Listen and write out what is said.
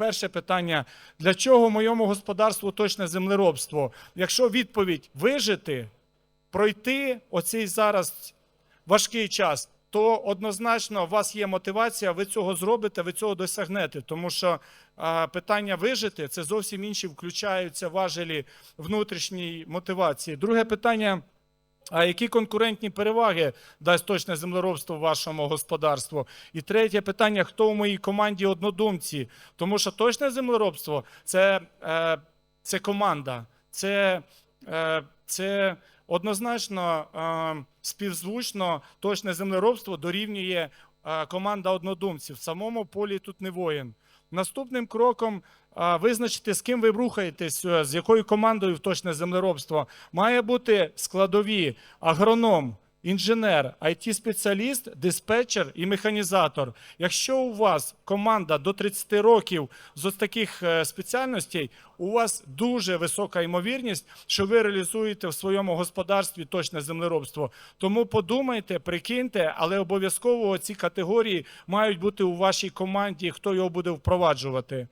перше питання: для чого моєму господарству точне землеробство? Якщо відповідь вижити, пройти оцей зараз важкий час, то однозначно у вас є мотивація, ви цього зробите, ви цього досягнете. Тому що питання вижити це зовсім інші включаються важелі внутрішньої мотивації. Друге питання. А які конкурентні переваги дасть точне землеробство вашому господарству? І третє питання: хто у моїй команді однодумці? Тому що точне землеробство це, е, це команда, це, е, це однозначно е, співзвучно точне землеробство дорівнює е, команда однодумців. В самому полі тут не воїн. Наступним кроком визначити, з ким ви рухаєтесь, е, з якою командою в точне землеробство. Має бути складові агроном, інженер, IT-спеціаліст, диспетчер і механізатор. Якщо у вас команда до 30 років з ось таких е, спеціальностей, у вас дуже висока ймовірність, що ви реалізуєте в своєму господарстві точне землеробство. Тому подумайте, прикиньте, але обов'язково ці категорії мають бути у вашій команді, хто його буде впроваджувати.